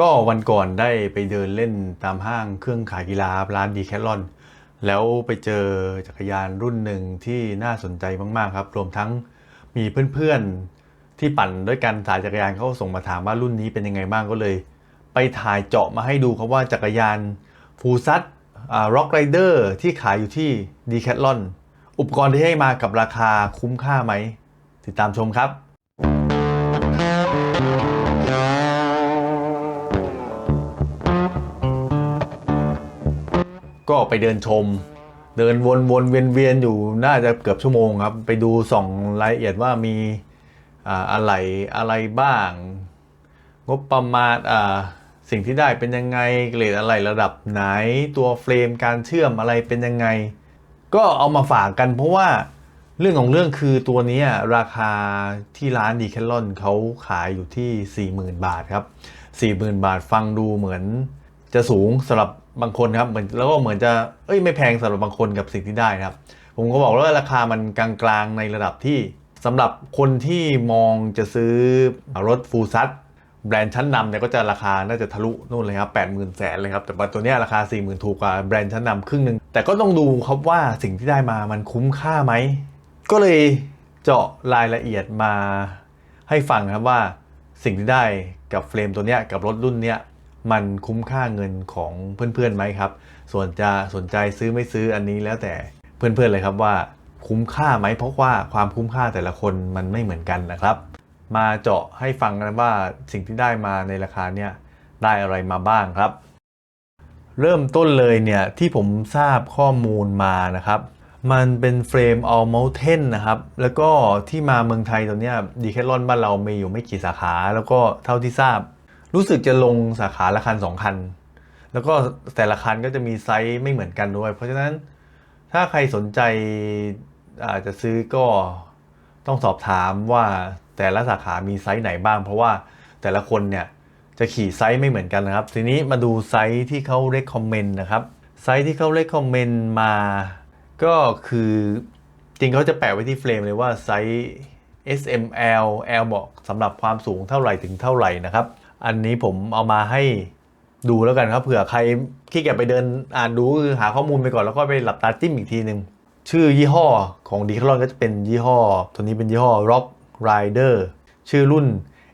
ก็วันก่อนได้ไปเดินเล่นตามห้างเครื่องขายกีฬาร้านดีแคทลอน แล้วไปเจอจักรยานรุ่นหนึ่งที่น่าสนใจมากๆครับ รวมทั้งมีเพื่อนๆที่ปั่นด้วยกันสายจักรยานเขาส่งมาถามว่ารุ่นนี้เป็นยังไงบ้างก็เลย ไปถ่ายเจาะมาให้ดูครับว่าจักรยานฟูซัตร็อกไรเดอร์ที่ขายอยู่ที่ดีแคทลอนอุปกรณ์ที่ให้มากับราคาคุ้มค่าไหม ติดตามชมครับ ก็ไปเดินชม เดินวนๆเวียนๆอยู่น่าจะเกือบชั่วโมงครับ ไปดูส่องรายละเอียดว่ามีอะไรอะไรบ้าง งบประมาณสิ่งที่ได้เป็นยังไงเกรดอะไรระดับไหนตัวเฟรมการเชื่อมอะไรเป็นยังไง ก็เอามาฝากกันเพราะว่าเรื่องของเรื่องคือตัวนี้ราคาที่ร้านดีแคลอนเขาขายอยู่ที่ 40,000 บาทครับ 40,000 บาทฟังดูเหมือนจะสูงสำหรับ บางคนครับเหมือนแล้วก็เหมือนจะเอ้ยไม่แพงสำหรับบางคนกับสิ่งที่ได้นะครับ ผมก็บอกว่าราคามันกลางๆในระดับที่สำหรับคนที่มองจะซื้อรถฟูลซัตแบรนด์ชั้นนำเนี่ยก็จะราคาน่าจะทะลุนู่นเลยครับแปดหมื่นแสนเลยครับ แต่ว่าตัวเนี้ยราคา 4 0,000 ถูกกว่าแบรนด์ชั้นนำครึ่งหนึ่งแต่ก็ต้องดูครับว่าสิ่งที่ได้มามันคุ้มค่าไหม ก็เลยเจาะรายละเอียดมาให้ฟังครับว่าสิ่งที่ได้กับเฟรมตัวเนี้ยกับรถรุ่นเนี้ย มันคุ้มค่าเงินของเพื่อนๆไหมครับ ส่วนจะสนใจซื้อไม่ซื้ออันนี้แล้วแต่เพื่อนๆเลยครับว่าคุ้มค่าไหมเพราะว่าความคุ้มค่าแต่ละคนมันไม่เหมือนกันนะครับ มาเจาะให้ฟังกันว่าสิ่งที่ได้มาในราคาเนี้ยได้อะไรมาบ้างครับ เริ่มต้นเลยเนี่ยที่ผมทราบข้อมูลมานะครับ มันเป็นเฟรม all mountain นะครับ แล้วก็ที่มาเมืองไทยตัวเนี้ยดีแคทลอนบ้านเรามีอยู่ไม่กี่สาขา แล้วก็เท่าที่ทราบ รู้สึกจะลงสาขาละคันสองคัน แล้วก็แต่ละคันก็จะมีไซส์ไม่เหมือนกันด้วย เพราะฉะนั้นถ้าใครสนใจอาจจะซื้อก็ต้องสอบถามว่าแต่ละสาขามีไซส์ไหนบ้าง เพราะว่าแต่ละคนเนี่ยจะขี่ไซส์ไม่เหมือนกันนะครับ ทีนี้มาดูไซส์ที่เขา recommend นะครับ ไซส์ที่เขา recommend มา ก็คือจริงเขาจะแปะไว้ที่เฟรมเลยว่าไซส์ S M L L บอกสำหรับความสูงเท่าไหร่ถึงเท่าไหร่นะครับ อันนี้ผมเอามาให้ดูแล้วกันครับเผื่อใครขี้เกียจไปเดินอ่านดูคือหาข้อมูลไปก่อนแล้วก็ไปหลับตาจิ้มอีกทีหนึ่งชื่อยี่ห้อของดีคลอนก็จะเป็นยี่ห้อ ตัวนี้เป็นยี่ห้อ Rock Rider ชื่อรุ่น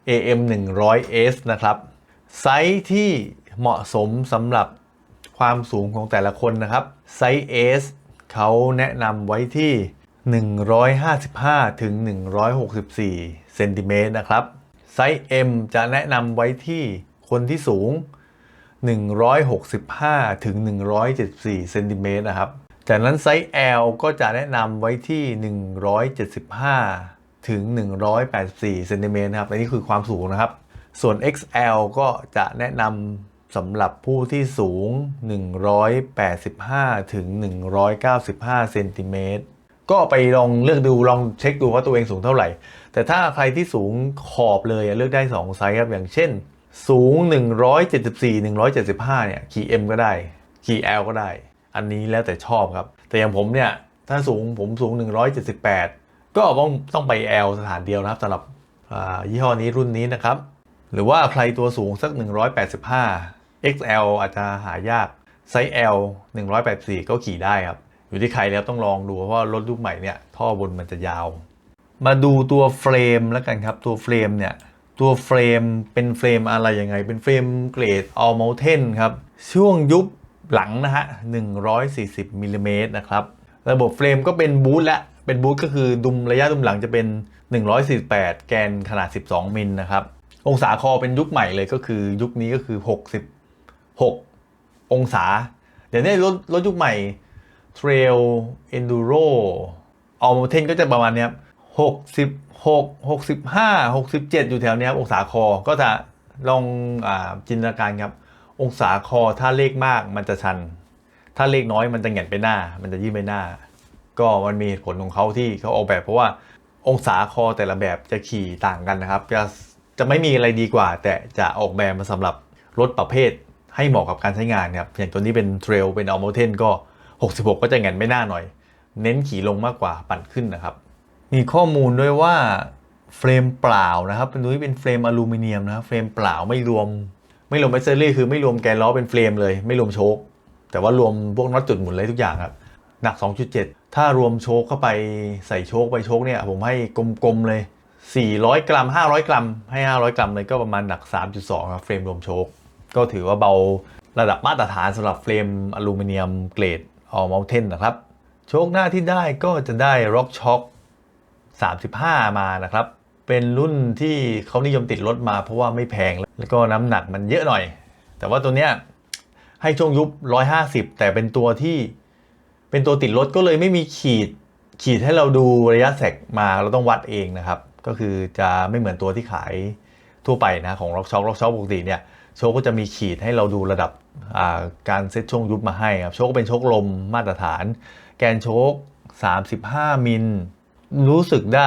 AM 100S นะครับ ไซส์ที่เหมาะสมสำหรับความสูงของแต่ละคนนะครับ ไซส์ S เขาแนะนำไว้ที่ 155 ถึง 164 เซนติเมตรนะครับ ไซส์ M จะแนะนำไว้ที่คนที่สูง 165 ถึง 174 เซนติเมตรนะครับ จากนั้นไซส์ L ก็จะแนะนำไว้ที่ 175 ถึง 184 เซนติเมตรนะครับ อันนี้คือความสูงนะครับ ส่วน XL ก็จะแนะนำสำหรับผู้ที่สูง 185 ถึง 195 เซนติเมตร ก็ไปลองเลือกดูลองเช็คดูว่าตัวเองสูงเท่าไหร่ แต่ถ้าใครที่สูงขอบเลยเลือกได้ 2 ไซส์ครับอย่างเช่น สูง 174 175 เนี่ยขี่ M ก็ได้ขี่ L ก็ได้ อันนี้แล้วแต่ชอบครับ แต่อย่างผมเนี่ยถ้าสูงผมสูง 178 ก็ต้องต้องไป L สถานเดียวนะครับสำหรับยี่ห้อนี้รุ่นนี้นะครับ หรือว่าใครตัวสูงสัก 185 XL อาจจะหายากไซส์ L 184 ก็ขี่ได้ครับ อยู่ที่ใครแล้วต้องลองดูเพราะว่ารถยุคใหม่เนี่ยท่อบนมันจะยาว มาดูตัวเฟรมแล้วกันครับตัวเฟรมเนี่ยตัวเฟรมเป็นเฟรมอะไรยังไง เป็นเฟรมเกรด all mountain ครับช่วงยุคหลังนะฮะ 140มิลลิเมตรนะครับระบบเฟรมก็เป็นบูทและเป็นบูทก็คือดุมระยะดุมหลังจะเป็น 148 แกนขนาด 12 มิลนะครับ องศาคอเป็นยุคใหม่เลยก็คือยุคนี้ก็คือ 66 องศา เดี๋ยวนี้รถรถยุคใหม่ Trail Enduro All Mountain ก็จะประมาณเนี้ย66 65 67อยู่แถวเนี้ยครับองศาคอก็จะลองอจินตนาการครับ องศาคอถ้าเลขมากมันจะชัน ถ้าเลขน้อยมันจะแหงนไปหน้า มันจะยื่นไปหน้า ก็มันมีเหตุผลของเขาที่เขาออกแบบเพราะว่าองศาคอแต่ละแบบจะขี่ต่างกันนะครับจะจะไม่มีอะไรดีกว่า แต่จะออกแบบมาสำหรับรถประเภทให้เหมาะกับการใช้งานครับอย่างตัวนี้เป็นเทรลเป็นอัลโมเทนก็ 66 ก็จะแหงนไม่น้าหน่อย เน้นขี่ลงมากกว่าปั่นขึ้นนะครับ มีข้อมูลด้วยว่าเฟรมเปล่านะครับเป็นตัวนี้เป็นเฟรมอลูมิเนียมนะเฟรมเปล่าไม่รวม ไม่รวมแบตเตอรี่คือไม่รวมแกนล้อเป็นเฟรมเลย ไม่รวมโชคแต่ว่ารวมพวกน็อตจุดหมุนอะไรทุกอย่างครับหนัก 2.7 ถ้ารวมโชคเข้าไปใส่โชคไปโชคเนี่ยผมให้กลมๆเลย 400 กรัม 500 กรัม ให้ 500 กรัมเลยก็ประมาณหนัก 3.2 ครับเฟรมรวมโชคก็ถือว่าเบาระดับมาตรฐานสำหรับเฟรมอลูมิเนียมเกรด ออ Mountain นะครับ โชคหน้าที่ได้ก็จะได้ Rock Shock 35 มานะครับ เป็นรุ่นที่เขานิยมติดรถมาเพราะว่าไม่แพง แล้วก็น้ำหนักมันเยอะหน่อย แต่ว่าตัวเนี้ยให้ช่วงยุบ 150 แต่เป็นตัวที่เป็นตัวติดรถก็เลยไม่มีขีดขีดให้เราดูระยะแสกมาเราต้องวัดเองนะครับ ก็คือจะไม่เหมือนตัวที่ขายทั่วไปนะของ Rock Shock Rock Shock ปกติเนี่ยโชคก็จะมีขีดให้เราดูระดับ การเซตช่วงยุบมาให้ครับโชคก็เป็นโชคลมมาตรฐาน แกนโชค 35 มิล รู้สึกได้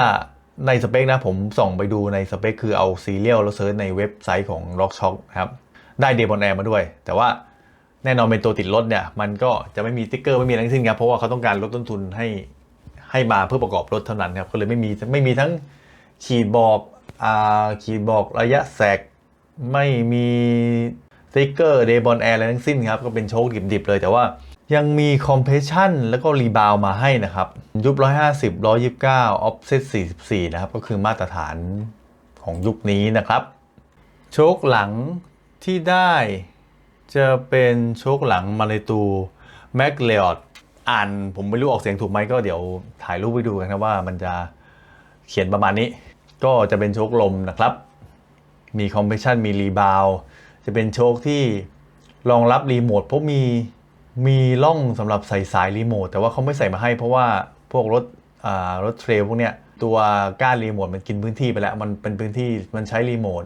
ในสเปคนะผมส่องไปดูในสเปคคือเอาซีเรียลแล้วเซิร์ชในเว็บไซต์ของ Rock Shock ครับ ได้เดบอนแอร์มาด้วย แต่ว่าแน่นอนเป็นตัวติดรถเนี่ย มันก็จะไม่มีติ๊กเกอร์ไม่มีอะไรทั้งสิ้นครับ เพราะว่าเขาต้องการลดต้นทุนให้ให้มาเพื่อประกอบรถเท่านั้นครับ ก็เลยไม่มีไม่มีทั้งขีดบอกอ่าขีดบอกระยะแสกไม่มี ติ๊กเกอร์เดบอนแอร์อะไรทั้งสิ้นครับ ก็เป็นโชคดิบๆเลยแต่ว่ายังมีคอมเพรสชันแล้วก็รีบาวมาให้นะครับ ยุบ 150 129 offset 44 นะครับ ก็คือมาตรฐานของยุคนี้นะครับ โชคหลังที่ได้จะเป็นโชคหลังมาเลตูแม็กเลอดอ่านผมไม่รู้ออกเสียงถูกไหมก็เดี๋ยวถ่ายรูปไปดูกันครับว่ามันจะเขียนประมาณนี้ ก็จะเป็นโชคลมนะครับ มีคอมเพรสชันมีรีบาว จะเป็นโชคที่รองรับรีโมทเพราะมีมีร่องสำหรับใส่สายรีโมทแต่ว่าเขาไม่ใส่มาให้เพราะว่าพวกรถอ่ารถเทรลพวกเนี้ยตัวก้านรีโมทมันกินพื้นที่ไปแล้ว มันเป็นพื้นที่มันใช้รีโมท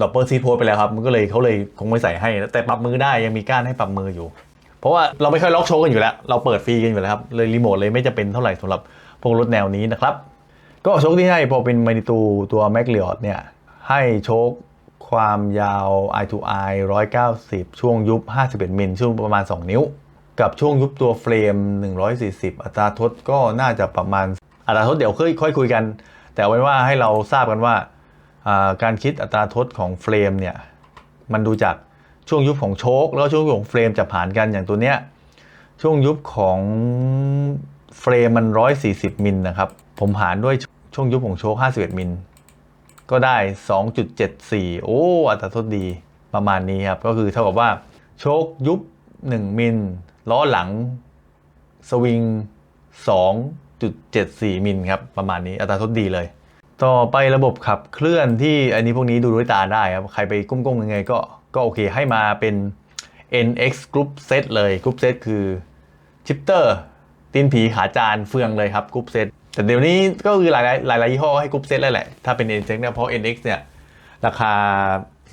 ดอปเปอร์ซีโพไปแล้วครับ มันก็เลยเขาเลยคงไม่ใส่ให้ แต่ปรับมือได้ยังมีก้านให้ปรับมืออยู่ เพราะว่าเราไม่ค่อยล็อกโชว์กันอยู่แล้ว เราเปิดฟรีกันอยู่แล้วครับ เลยรีโมทเลยไม่จะเป็นเท่าไหร่สำหรับพวกรถแนวนี้นะครับ ก็โชคที่ให้พอเป็นมานิตูตัวแมกเลอดเนี่ยให้โชค ความยาว i to i 190 ช่วงยุบ 51 มิลช่วงประมาณ 2 นิ้ว กับช่วงยุบตัวเฟรม 140 อัตราทดก็น่าจะประมาณ อัตราทดเดี๋ยวค่อยค่อยคุยกัน แต่ไว้ว่าให้เราทราบกันว่าอ่า การคิดอัตราทดของเฟรมเนี่ย มันดูจากช่วงยุบของโชคแล้วช่วงยุบของเฟรมจะผ่านกันอย่างตัวเนี้ยช่วงยุบของเฟรมมัน 140 มิลนะครับ ผมหารด้วยช่วงยุบของโชค51 มิล ก็ได้ 2.74 โอ้ อัตราโทษดีประมาณนี้ครับ ก็คือเท่ากับว่า โชคยุบ 1 มิล ล้อหลัง สวิง 2.74 มิลครับ ประมาณนี้อัตราโทษดีเลย ต่อไประบบขับเคลื่อนที่อันนี้พวกนี้ดูด้วยตาได้ครับ ใครไปก้มๆยังไงก็ก็โอเคให้มาเป็น NX Group Set เลย Group Set คือชิปเตอร์ตีนผีขาจานเฟืองเลยครับ Group Set แต่เดี๋ยวนี้ก็คือหลายหลายยี่ห้อให้ Group Set แล้วแหละ ถ้าเป็น NX เนี่ยเพราะ NX เนี่ยราคา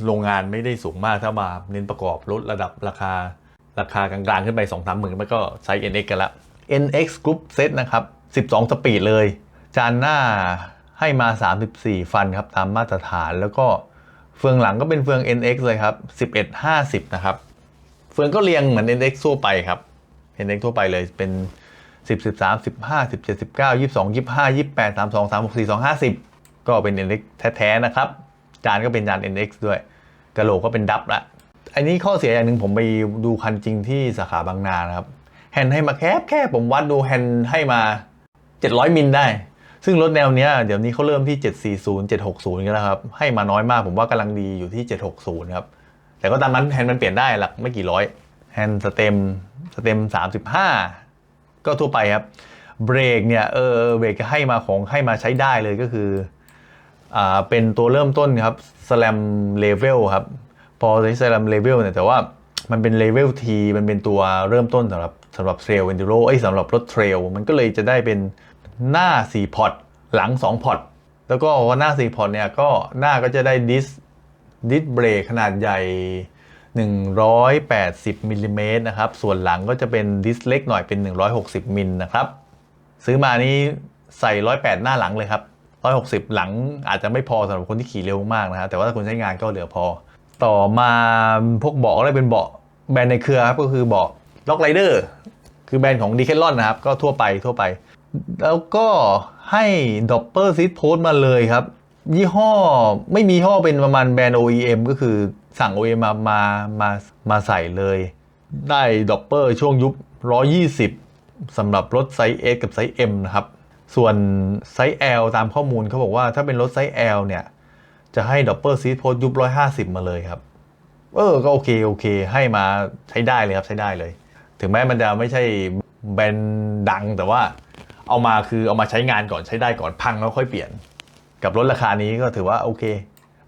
โรงงานไม่ได้สูงมากถ้ามาเน้นประกอบรถระดับราคาราคากลางๆ ขึ้นไป 2 3 หมื่นมันก็ใช้ NX กันละ NX Group Set นะครับ 12 สปีดเลย จานหน้าให้มา 34 ฟันครับ ตามมาตรฐานแล้วก็เฟืองหลังก็เป็นเฟือง NX เลยครับ 1150 นะครับ เฟืองก็เรียงเหมือน NX ทั่วไปครับ NX ทั่วไปเลยเป็น 10 13 15 17 19 22 25 28 32 36 42 50 ก็เป็น NX แท้ๆนะครับ จานก็เป็นจาน NX ด้วยกระโหลกก็เป็นดับละอันนี้ข้อเสียอย่างหนึ่งผมไปดูคันจริงที่สาขาบางนานะครับแฮนให้มาแคบแค่ผมวัดดูแฮนให้มา 700 มิลได้ ซึ่งรถแนวเนี้ยเดี๋ยวนี้เขาเริ่มที่ 740 760 กันแล้วครับ ให้มาน้อยมากผมว่ากำลังดีอยู่ที่ 760 ครับ แต่ก็ตามนั้นแฮนมันเปลี่ยนได้หลักไม่กี่ร้อย แฮนสเต็มสเต็ม 35 ก็ทั่วไปครับเบรกเนี่ยเออเบรกให้มาของให้มาใช้ได้เลยก็คืออ่าเป็นตัวเริ่มต้นครับ slam level ครับพอใช้ slam level เนี่ยแต่ว่ามันเป็น level T มันเป็นตัวเริ่มต้นสำหรับสำหรับ trail enduro เอ้สำหรับรถ trail มันก็เลยจะได้เป็นหน้า 4 พอร์ตหลัง 2 พอร์ตแล้วก็ว่าหน้า 4 พอร์ตเนี่ยก็หน้าก็จะได้ดิสดิสเบรกขนาดใหญ่ 180มิลลิเมตรนะครับ ส่วนหลังก็จะเป็นดิสเล็กหน่อยเป็น 160มิลนะครับ ซื้อมานี่ใส่ 108 หน้าหลังเลยครับ 160 หลังอาจจะไม่พอสำหรับคนที่ขี่เร็วมากนะครับแต่ว่าถ้าคุณใช้งานก็เหลือพอ ต่อมาพวกเบาะก็เลยเป็นเบาะแบรนด์ในเครือครับก็คือเบาะล็อกไรเดอร์คือแบรนด์ของดีเค t ลอนนะครับ ก็ทั่วไปทั่วไป แล้วก็ให้ดอปเปอร์ซีดโพสมาเลยครับ ยี่ห้อไม่มีห้อเป็นประมาณแบรนด์ OEM ก็คือ สั่ง OEM มามามามาใส่เลย ได้ดอปเปอร์ช่วงยุบ 120สำหรับรถไซส์ S กับไซส์ M นะครับ ส่วนไซส์ L ตามข้อมูลเขาบอกว่าถ้าเป็นรถไซส์ L เนี่ย จะให้ดอปเปอร์ซีดโพสยุบ 150 มาเลยครับ เออ ก็โอเค โอเค ให้มาใช้ได้เลยครับ ใช้ได้เลย ถึงแม้มันจะไม่ใช่แบรนด์ดังแต่ว่าเอามาคือเอามาใช้งานก่อนใช้ได้ก่อนพังแล้วค่อยเปลี่ยน กับรถราคานี้ก็ถือว่าโอเค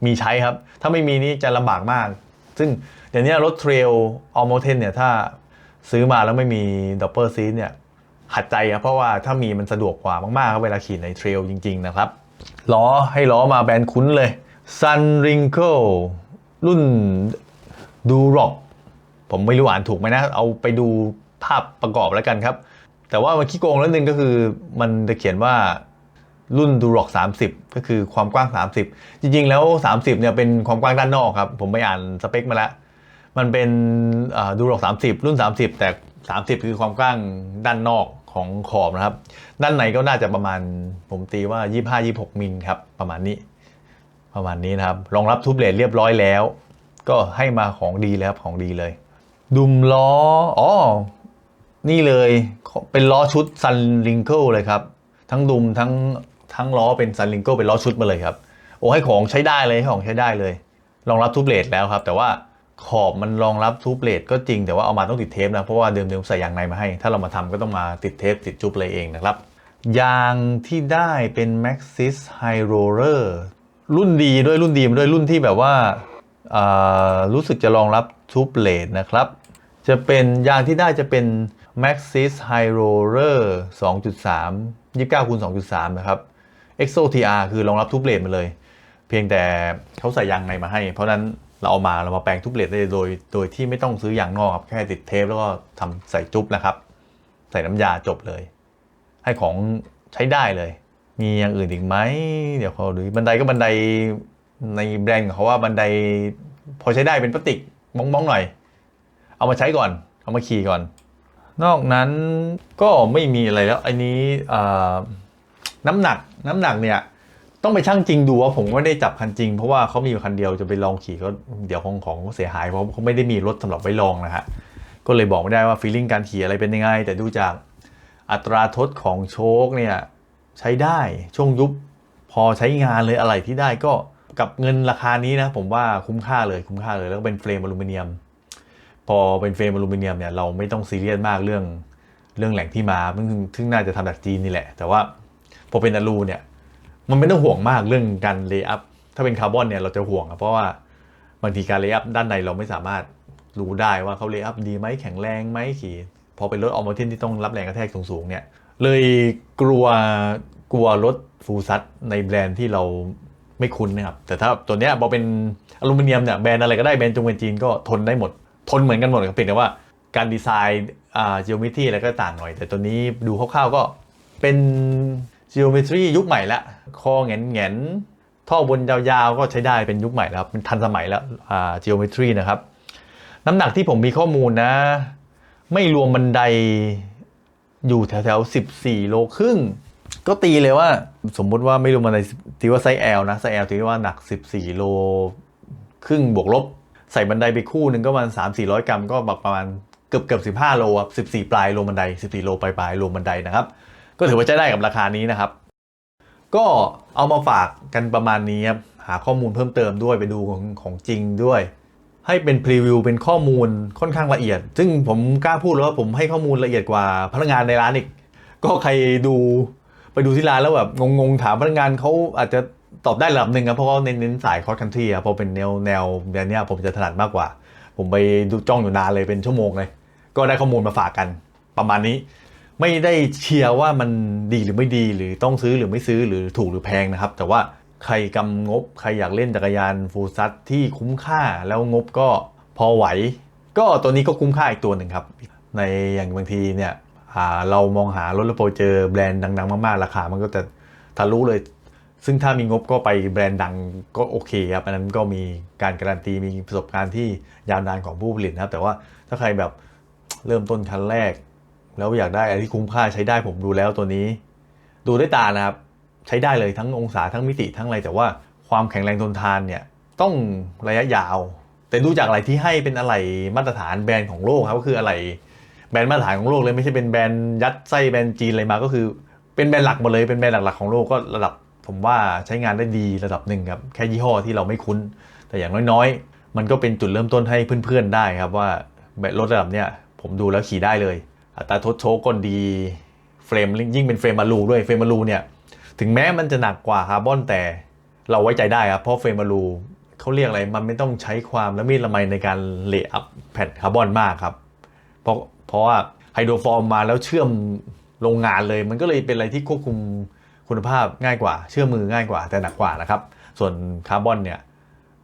มีใช้ครับ ถ้าไม่มีนี่จะลำบากมาก ซึ่งเดี๋ยวนี้รถเทรลออโมเทนเนี่ยถ้าซื้อมาแล้วไม่มีดอปเปอร์ซีเนี่ยขัดใจครับเพราะว่าถ้ามีมันสะดวกกว่ามากๆครับเวลาขี่ในเทรลจริง ๆ นะครับล้อให้ล้อมาแบรนด์คุ้นเลย Sun Wrinkle รุ่นดูร็อกผมไม่รู้อ่านถูกไหมนะ เอาไปดูภาพประกอบแล้วกันครับ แต่ว่ามันขี้โกงแล้วนึงก็คือมันจะเขียนว่า รุ่นดูร็อก30 ก็คือความกว้าง 30 จริงๆ แล้ว 30เนี่ยเป็นความกว้างด้านนอกครับ ผมไปอ่านสเปคมาแล้ว มันเป็นดูร็อก30 รุ่น 30 แต่ 30 คือความกว้างด้านนอกของขอบนะครับ ด้านในก็น่าจะประมาณผมตีว่า 25-26 มิลครับ ประมาณนี้ ประมาณนี้นะครับ รองรับทูบเลทเรียบร้อยแล้ว ก็ให้มาของดีแล้วครับของดีเลย ดุมล้อ อ๋อ นี่เลย เป็นล้อชุดซันลิงเกิลเลยครับ ทั้งดุมทั้ง ทั้งล้อเป็นซันลิงเกิลเป็นล้อชุดมาเลยครับ โอ้ให้ของใช้ได้เลยให้ของใช้ได้เลยรองรับทูบเลทแล้วครับ แต่ว่าขอบมันรองรับทูบเลทก็จริงแต่ว่าเอามาต้องติดเทปนะเพราะว่าเดิมๆใส่ยางในมาให้ ถ้าเรามาทำก็ต้องมาติดเทปติดจุบเลยเองนะครับยางที่ได้เป็น Maxxis High Roller รุ่นดีด้วยรุ่นดีมาด้วยรุ่นที่แบบว่าารู้สึกจะรองรับทูบเลทนะครับ จะเป็นยางที่ได้จะเป็น Maxxis High Roller 2.3 29คูณ2.3 นะครับ xo tr คือรองรับทูบเลทมาเลย เพียงแต่เขาใส่ยางในมาให้ เพราะนั้นเราเอามาเรามาแปลงทูบเลทได้โดย โดยที่ไม่ต้องซื้อยางนอกครับแค่ติดเทปแล้วก็ทำใส่จุ๊บนะครับ ใส่น้ำยาจบเลย ให้ของใช้ได้เลย มีอย่างอื่นอีกไหมเดี๋ยวเขาดูบันไดก็บันไดในแบรนด์เขาว่าบันได พอใช้ได้เป็นพลาสติกมองๆหน่อย เอามาใช้ก่อน เอามาขี่ก่อน นอกนั้นก็ไม่มีอะไรแล้วอันนี้น้ำหนัก น้ำหนักเนี่ย ต้องไปชั่งจริงดูว่าผมไม่ได้จับคันจริง เพราะว่าเขามีอยู่คันเดียวจะไปลองขี่ก็เดี๋ยวของของเสียหายเพราะเขาไม่ได้มีรถสำหรับไว้ลองนะฮะก็เลยบอกไม่ได้ว่าฟีลลิ่งการขี่อะไรเป็นยังไง แต่ดูจากอัตราทดของโชคเนี่ยใช้ได้ช่วงยุบพอใช้งานเลยอะไรที่ได้ก็กับเงินราคานี้นะผมว่าคุ้มค่าเลยคุ้มค่าเลยแล้วก็เป็นเฟรมอลูมิเนียม พอเป็นเฟรมอลูมิเนียมเนี่ยเราไม่ต้องซีเรียสมากเรื่องเรื่องแหล่งที่มาซึ่งซึ่งน่าจะทำจากจีนนี่แหละ แต่ว่า พอเป็นอลูเนี่ยมันไม่ต้องห่วงมากเรื่องการเลย์อัพถ้าเป็นคาร์บอนเนี่ยเราจะห่วงอะเพราะว่าบางทีการเลย์อัพด้านในเราไม่สามารถรู้ได้ว่าเขาเลย์อัพดีไหมแข็งแรงไหมขี่พอเป็นรถออโมทินที่ต้องรับแรงกระแทกสูงๆเนี่ยเลยกลัวกลัวรถฟูลซัตในแบรนด์ที่เราไม่คุ้นนะครับแต่ถ้าตัวเนี้ยพอเป็นอลูมิเนียมเนี่ยแบรนด์อะไรก็ได้แบรนด์จงเป็นจีนก็ทนได้หมด ทนเหมือนกันหมดครับเพียงแต่ว่าการดีไซน์อ่า geometry อะไรก็ต่างหน่อย แต่ตัวนี้ดูคร่าวๆก็เป็น geometry ยุคใหม่ละคอแงนแงนๆท่อบนยาวๆ ก็ใช้ได้เป็นยุคใหม่แล้วเป็นทันสมัยแล้วอ่า geometry นะครับ น้ำหนักที่ผมมีข้อมูลนะ ไม่รวมบันไดอยู่แถวๆ 14 โลครึ่ง ก็ตีเลยว่า สมมุติว่าไม่รวมบันไดตีว่าไซส์ L นะ ไซส์ L ตีว่าหนัก 14 โลครึ่งบวกลบ ใส่บันไดไปคู่หนึ่งก็ประมาณ3 4 0 0 กรัมก็ประมาณเกือบเกือบ15 โลครับ14 ปลายโลบันได 14 โลปลายปลายโลบันไดนะครับ ก็ถือว่าใช้ได้กับราคานี้นะครับ ก็เอามาฝากกันประมาณนี้ครับหาข้อมูลเพิ่มเติมด้วยไปดูของของจริงด้วย ให้เป็นพรีวิวเป็นข้อมูลค่อนข้างละเอียด ซึ่งผมกล้าพูดแล้วว่าผมให้ข้อมูลละเอียดกว่าพนักงานในร้านอีก ก็ใครดูไปดูที่ร้านแล้วแบบงงๆถามพนักงานเขาอาจจะตอบได้ระดับหนึ่งครับเพราะว่าเน้นเน้นสายคอร์สคันทรีอะพอเป็นแนวแนวแบบนี้ผมจะถนัดมากกว่า ผมไปดูจ้องอยู่นานเลยเป็นชั่วโมงเลย ก็ได้ข้อมูลมาฝากกันประมาณนี้ ไม่ได้เชียร์ว่ามันดีหรือไม่ดีหรือต้องซื้อหรือไม่ซื้อหรือถูกหรือแพงนะครับ แต่ว่าใครกำงบใครอยากเล่นจักรยานฟูลซัตที่คุ้มค่าแล้วงบก็พอไหว ก็ตัวนี้ก็คุ้มค่าอีกตัวหนึ่งครับ ในอย่างบางทีเนี่ยอ่าเรามองหารถแล้วพอเจอแบรนด์ดัง ๆ มากๆ ราคามันก็จะทะลุเลย ซึ่งถ้ามีงบก็ไปแบรนด์ดังก็โอเคครับ อันนั้นก็มีการการันตีมีประสบการณ์ที่ยาวนานของผู้ผลิตนะครับ แต่ว่าถ้าใครแบบเริ่มต้นคันแรก แล้วอยากได้อะไรที่คุ้มค่าใช้ได้ผมดูแล้วตัวนี้ ดูด้วยตานะครับ ใช้ได้เลยทั้งองศาทั้งมิติทั้งอะไร แต่ว่าความแข็งแรงทนทานเนี่ยต้องระยะยาว แต่ดูจากอะไรที่ให้เป็นอะไรมาตรฐานแบรนด์ของโลกครับก็คืออะไรแบรนด์มาตรฐานของโลกเลยไม่ใช่เป็นแบรนด์ยัดไส้แบรนด์จีนอะไรมาก็คือ เป็นแบรนด์หลักหมดเลยเป็นแบรนด์หลักๆของโลกก็ระดับผมว่าใช้งานได้ดีระดับหนึ่งครับแค่ยี่ห้อที่เราไม่คุ้น แต่อย่างน้อยๆ มันก็เป็นจุดเริ่มต้นให้เพื่อนๆได้ครับว่าแบบรถระดับเนี้ยผมดูแล้วขี่ได้เลย อัตราทดโชคก็ดีเฟรมยิ่งเป็นเฟรมมาลูด้วยเฟรมมาลูเนี่ยถึงแม้มันจะหนักกว่าคาร์บอนแต่เราไว้ใจได้ครับเพราะเฟรมมาลูเขาเรียกอะไรมันไม่ต้องใช้ความละมีดละไมในการเลย์อัพแผ่นคาร์บอนมากครับ เพราะเพราะว่าไฮโดรฟอร์มมาแล้วเชื่อมโรงงานเลย มันก็เลยเป็นอะไรที่ควบคุมคุณภาพง่ายกว่า เชื่อมมือง่ายกว่า แต่หนักกว่านะครับ ส่วนคาร์บอนเนี่ย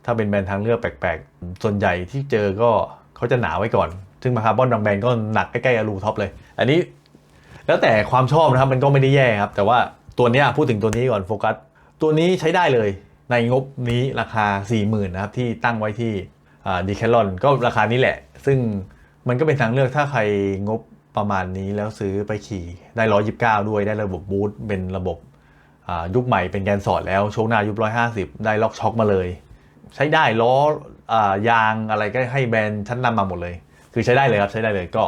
ถ้าเป็นแบรนด์ทางเลือกแปลกๆ ส่วนใหญ่ที่เจอก็เขาจะหนาไว้ก่อน ซึ่งมาคาร์บอนบางแบนก็หนักใกล้ๆอะลูท็อปเลย อันนี้แล้วแต่ความชอบนะครับมันก็ไม่ได้แย่ครับ แต่ว่าตัวนี้พูดถึงตัวนี้ก่อนโฟกัส ตัวนี้ใช้ได้เลยในงบนี้ราคา 40,000นะครับที่ตั้งไว้ที่ดีแคลอนก็ราคานี้แหละ ซึ่งมันก็เป็นทางเลือกถ้าใครงบประมาณนี้แล้วซื้อไปขี่ได้ 129 ด้วยได้ระบบบูทเป็นระบบยุคใหม่เป็นแกนสอดแล้วโชคหน้ายุค150 ได้ล็อกช็อคมาเลย ใช้ได้ล้ออยางอะไรก็ให้แบรนด์ชั้นนำมาหมดเลย คือใช้ได้เลยครับใช้ได้เลยก็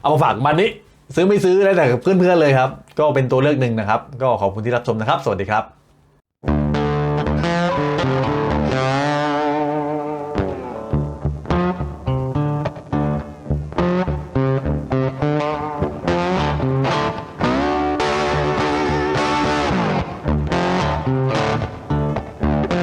เอามาฝากมันนี้ ซื้อไม่ซื้อแล้วแต่เพื่อนๆเลยครับ ก็เป็นตัวเลือกหนึ่งนะครับ ก็ขอบคุณที่รับชมนะครับ สวัสดีครับ